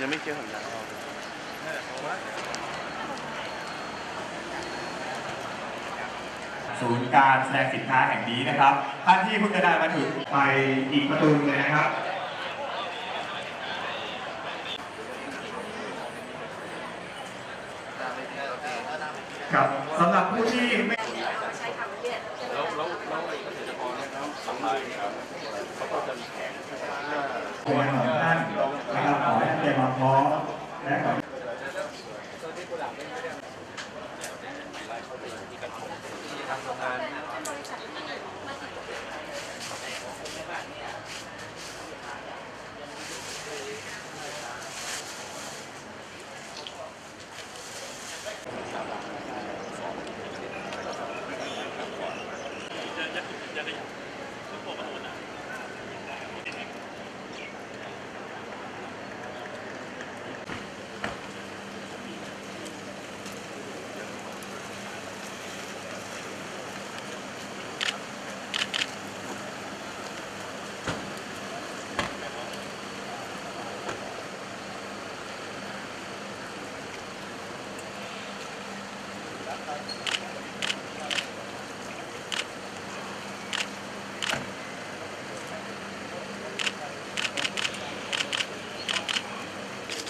ยังไม่เคลียร์สัญญาออกศูนย์การแสดงสินค้าแห่งนี้นะครับ ท่านที่เพิ่งจะได้มาถึงไปอีกประตูเลยนะครับสำหรับผู้ที่ไม่ แล้วแล้วแล้วไอ้เกษตรกรเนี่ยเขาสำรายครับเขาก็จะมีแผน ตัวของท่านนะครับขอให้ท่านเตรียมความพร้อ มและขอถ่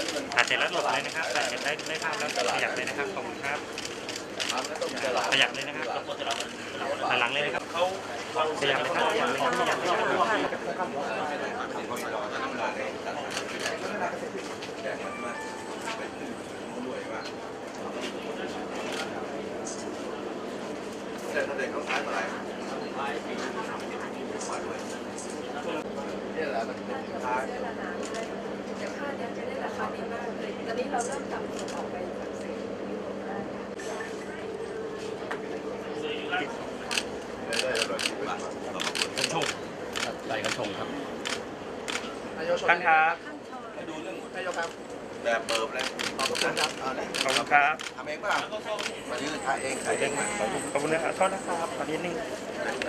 ายเสร็จแล้วหลบเลยนะครับถ่ายเสร็จได้ได้ภาพแล้วขยับเลยนะครับขอบคุณครับขยับเลยนะครับถอยหลังเลยนะครับเขาขยับเลยครับขยับเลยครับขยับเลยครับเด็กเขาท้ายมื่อไหร่เนี่ยแหละมันเป็นท้าย ได้ราคาเดี๋ยวค่าเนี้ยจะได้ราคาดีมากเลยตอนนี้เราเริ่มจับส่งออกไปฝรั่งเศสยุโรปได้กันชงไหลกันชงครับนายกท่านครับขั้นตอนให้ดูเรื่องนายกครับแบบเบิร์บแล้วขอบคุณครับเอาเลยขอบคุณครับทำเองป่ะมายืนถ่ายเองถ่ายเองมาขอบคุณนะครับโทษนะครับขอนิดนึงตั้งใจ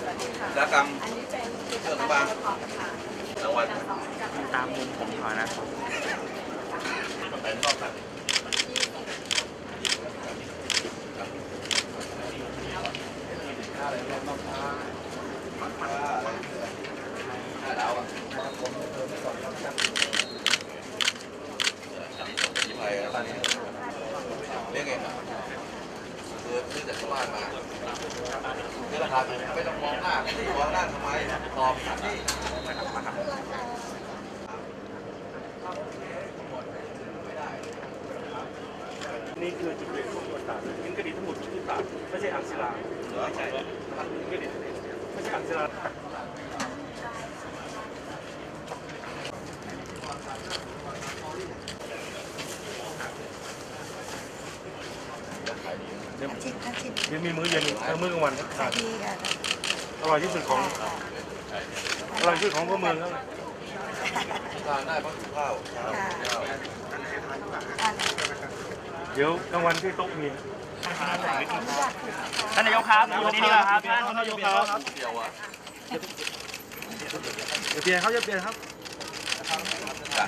สวัสดีค่ะ แล้ว กรรมอันนี้เป็นกิจกรรมประกอบค่ะรางวัลจะสอนกับตามมุมผมขอนะที่ไทยนะเรียกไงคือซื้อจากชาวบ้านมาคือราคาไม่ต้องมองหน้ามองหน้าทำไมตอบนี่ นี่คือจุดเด่นของตัวตาดหินกระดิ่งทั้งหมดคือตาดไม่ใช่อ่างศิลาหรอไม่ใช่ครับหินกระดิ่งไม่ใช่อ่างศิลาเดี๋ยวอาทิตย์อาทิตย์เดี๋ยวมีมื้อเย็นเออมื้อกลางวันครับดีค่ะอร่อยที่สุดของอร่อยที่สุดของพวกเมืองครับ ทานได้เพราะถูกข้าวข้าวข้าวอ่าน เดี๋ยวกลางวันที่โต๊ะมีอนุญาตถูกท่านนายกครับวันนี้ดีกว่าครับท่านนายกครับเดียวอะเดี๋ยวเปลี่ยนเขาจะเปลี่ยนครับได้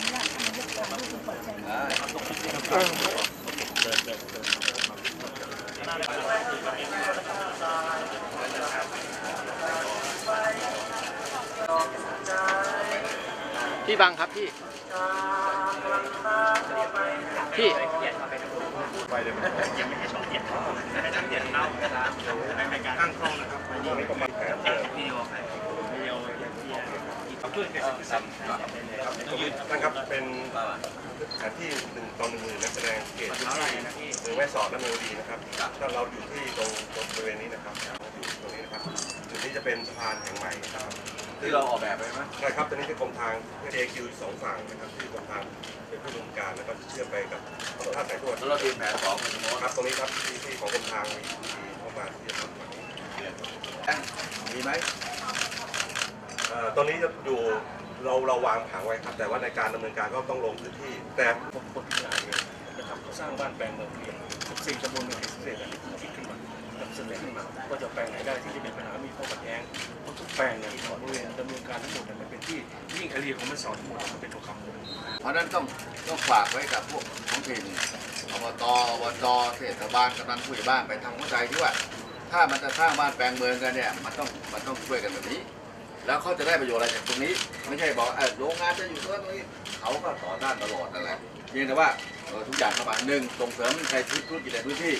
พี่บังครับพี่ พี่ไปเลยยังไม่ให้ช่องเจ็ดให้ช่องเจ็ดเล่าตั้งกล้องนะครับไปนี่ก็มาแผนวิดีโอไปวิดีโอเพื่อนกันนั่นครับเป็นแผนที่หนึ่งต่อหนึ่งหมื่นนักแสดงเกตที่หรือแม่สอดและเมืองดีนะครับถ้าเราอยู่ที่ตรงตรงบริเวณนี้นะครับอยู่ตรงนี้นะครับจุดนี้จะเป็นสะพานแห่งใหม่นะครับ ที่เราออกแบบไปไหมใช่ครับตอนนี้ที่กรมทาง JQ สองฝั่งนะครับที่กรมทางเป็นผู้ดำเนินการแล้วก็เชื่อมไปกับถนนท่าสายตรวจแล้วเราเตรียมแผนสองกันสมมติครับตรงนี้ครับที่ที่ของกรมทางมีมีเข้ามาที่จะทำฝั่งนี้มีไหมเอ่อตอนนี้จะอยู่เราเราวางผังไว้ครับ แต่ว่าในการดำเนินการก็ต้องลงพื้นที่ แต่คนที่งานเนี่ยจะทำสร้างบ้านแปลงเมืองเรียน14ตำบลเมืองเกษตรเนี่ยคิดขึ้นมานำเสนอขึ้นมาว่าจะแปลงไหนได้ที่จะมีปัญหามีข้อขัดแย้งเพราะทุกแปลงเนี่ย เรียของแม่สอดทั้งหมดเป็นทองคำหมดเพราะฉะนั้นต้องต้องฝากไว้กับพวกท้องถิ่นอบตอบจเทศบาลกำนันผู้ใหญ่บ้านไปทำเข้าใจที่ว่า ถ้ามันจะสร้างบ้านแปลงเมืองกันเนี่ยมันต้องมันต้องช่วยกันแบบนี้ แล้วเขาจะได้ประโยชน์อะไรจากตรงนี้ ไม่ใช่บอกเออโรงงานจะอยู่ตรงนี้เขาก็ต่อต้านตลอดนั่นแหละเพียงแต่ว่าทุกอย่างเข้ามาหนึ่งส่งเสริมใช้ธุรกิจในพื้นที่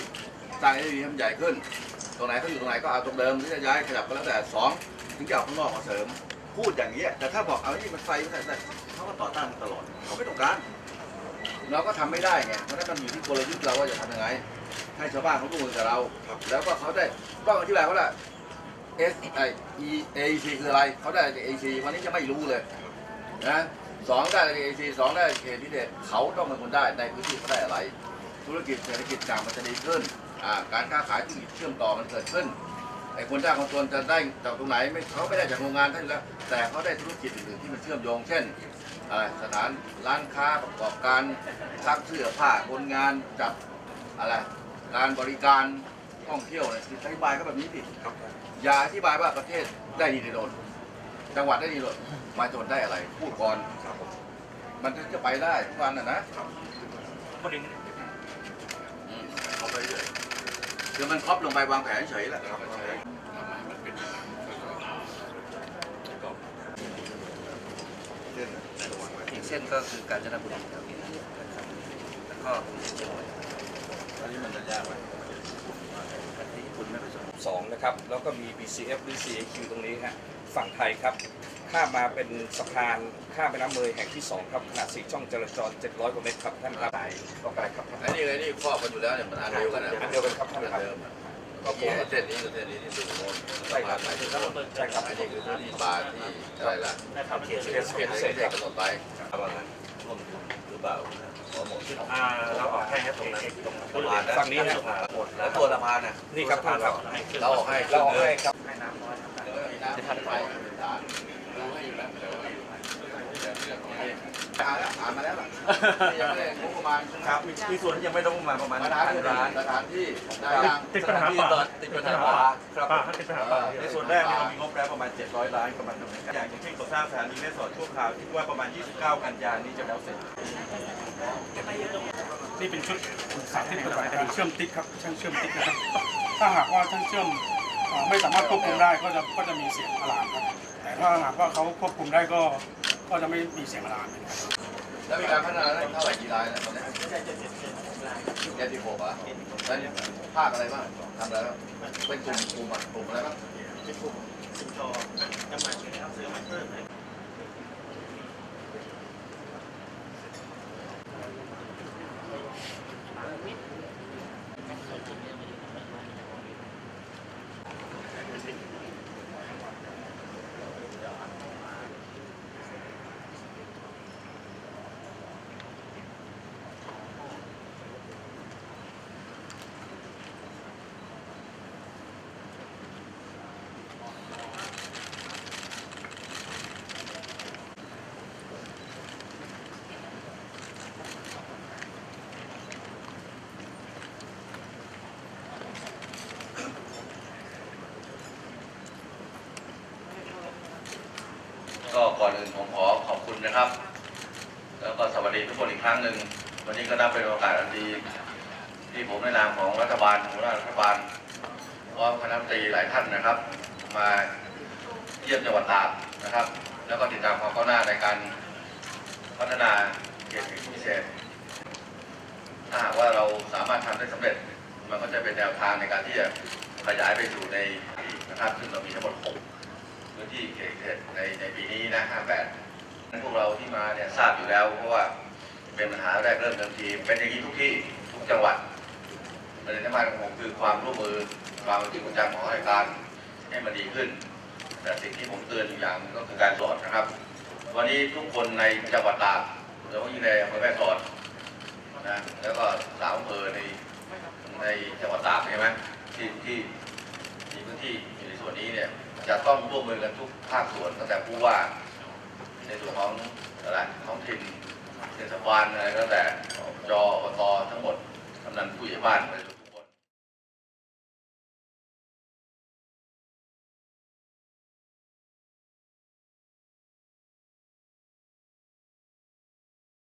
สร้างให้ดีให้มันใหญ่ขึ้น ตรงไหนเขาอยู่ตรงไหนก็เอาตรงเดิมที่จะย้ายขยับก็แล้วแต่สองถึงจะเอาข้างนอกมาเสริม พูดอย่างนี้ยแต่ถ้าบอกเอานี่มันไฟมันใส่เขาก็ต่อต้านมันตลอดเขาไม่ต้องการ เราก็ทำไม่ได้ไงเพราะฉะนั้นมันอยู่ที่กลยุทธ์เราว่าจะทำยังไง ให้ชาวบ้านเขาร่วมมือกับเรา แล้วก็เขาได้ต้องอธิบายเขาแหละ S I E A C คืออะไรเขาได้จาก A C วันนี้จะไม่รู้เลยนะสองได้จาก A C สองได้เขตพิเศษเขาต้องเป็นคนได้ในพื้นที่เขาได้อะไร ธุรกิจเศรษฐกิจต่างมันจะดีขึ้นอ่าการค้าขายธุรกิจเชื่อมต่อมันเกิดขึ้น ไอ้คนจ้างคนจนจะได้จากตรงไหนไม่เขาไม่ได้จากโรงงานท่านแล้ว แต่เขาได้ธุรกิจอื่นๆที่มันเชื่อมโยง เช่นอะไรสถานร้านค้าประกอบการซักเสื้อผ้าคนงานจัดอะไรการบริการท่องเที่ยวเนี่ยอธิบายก็แบบนี้สิอย่าอธิบายว่าประเทศได้ดีในโดนจังหวัดได้ดีโดนมาจนได้อะไร พูดก่อนมันถึงจะไปได้ทุกวันนะนะประเด็นอืมเอาไปเรื่อยคือมันครอบลงไปวางแผนเฉยแหละ เส้นก็คือกาญจนบุรีครับแล้วก็อันนี้มันจะยากไหมที่ญี่ปุ่นไม่ค่อยสนสองนะครับ แล้วก็มี BCF หรือ CAQ ตรงนี้ฮะฝั่งไทยครับ ข้ามมาเป็นสะพานข้ามแม่น้ำเมยแห่งที่ 2 ครับ ขนาด4ช่องจราจร 700 กว่าเมตรครับ ท่านครับก็ไกลครับท่านไอ้นี่ไอ้นี่ครอบกันอยู่แล้วเนี่ยมันอันเดียวกันนะอันเดียวกันครับท่านอันครับ เดิมอะก็โค้งเส้นนี้กับเส้นนี้ที่ดูโน่นสะพานไหนที่โน่นใช่ครับไอ้นี่คือพื้นที่ป่าที่อะไรล่ะนะครับเขตเขตเขตเขตกำหนดไปว่างั้นร่วมทุนหรือเปล่าขอหมดอ่าเราออกให้ครับตรงนั้นตรงนั้นสะพานนะฝั่งนี้ฮะหมดแล้วตัวสะพานน่ะนี่ครับท่านครับเราออกให้เราออกให้ครับจะทันไป อ่านแล้วอ่านมาแล้วล่ะยังไม่ได้งบประมาณครับมีมีส่วนที่ยังไม่ต้องมาประมาณสถานที่สถานที่ได้ยังติดปัญหาป่าติดปัญหาป่าป่าติดปัญหาป่าในส่วนแรกเนี่ยเรามีงบแล้วประมาณ 700 ล้านกำลังดำเนินการอย่างเช่นก่อสร้างสถานีแม่สอดชั่วคราวที่ว่าประมาณ 29 กันยายนนี้จะแล้วเสร็จนี่เป็นชุดสาธิตปฏิบัติการเชื่อมติ๊กครับช่างเชื่อมติ๊กนะครับถ้าหากว่าช่างเชื่อมเอ่อไม่สามารถควบคุมได้ก็จะก็จะมีเสียงอะลามครับแต่ถ้าหากว่าเขาควบคุมได้ก็ ก็จะไม่มีเสียงอะลานะครับแล้วมีการพัฒนาได้เท่าไหร่กี่รายแล้วตอนนี้เจ็ดสิบหกอะแล้วภาคอะไรบ้างทำอะไรบ้างเป็นกลุ่มกลุ่มอะกลุ่มอะไรบ้างก็ ก่อนอื่นผมขอขอบคุณนะครับ แล้วก็สวัสดีทุกคนอีกครั้งหนึ่งวันนี้ก็นับเป็นโอกาสอันดี ที่ผมในนามของรัฐบาลหัวหน้ารัฐบาลพร้อมคณะตรีหลายท่านนะครับ มาเยี่ยมจังหวัดตากนะครับ แล้วก็ติดตามความก้าวหน้าในการพัฒนาเขตพิเศษถ้าหากว่าเราสามารถทำได้สำเร็จ มันก็จะเป็นแนวทางในการที่จะขยายไปสู่ในนะครับซึ่งเรามีทั้งหมดหก พื้นที่เขตเขตในในปีนี้นะ 58นั้นพวกเราที่มาเนี่ยทราบอยู่แล้ว เพราะว่าเป็นปัญหาแรกเริ่มเดิมที เป็นอย่างนี้ทุกที่ทุกจังหวัดประเด็นสำคัญของผมคือความร่วมมือความจริงจังของราชการให้มันดีขึ้น แต่สิ่งที่ผมเตือนอยู่อย่างหนึ่งก็คือการสอนนะครับ วันนี้ทุกคนในจังหวัดตากโดยเฉพาะยิ่ในอำเภอแม่สอดนะแล้วก็สามอำเภอในในจังหวัดตากใช่ไหมที่ที่มีพื้นที่อยู่ในส่วนนี้เนี่ย จะต้องร่วมมือกันทุกภาคส่วนตั้งแต่ผู้ว่าในส่วนของอะไรของถิ่นเทศบาลอะไรก็แล้วแต่จออบตทั้งหมดกำนันำนันผู้ใหญ่บ้านไป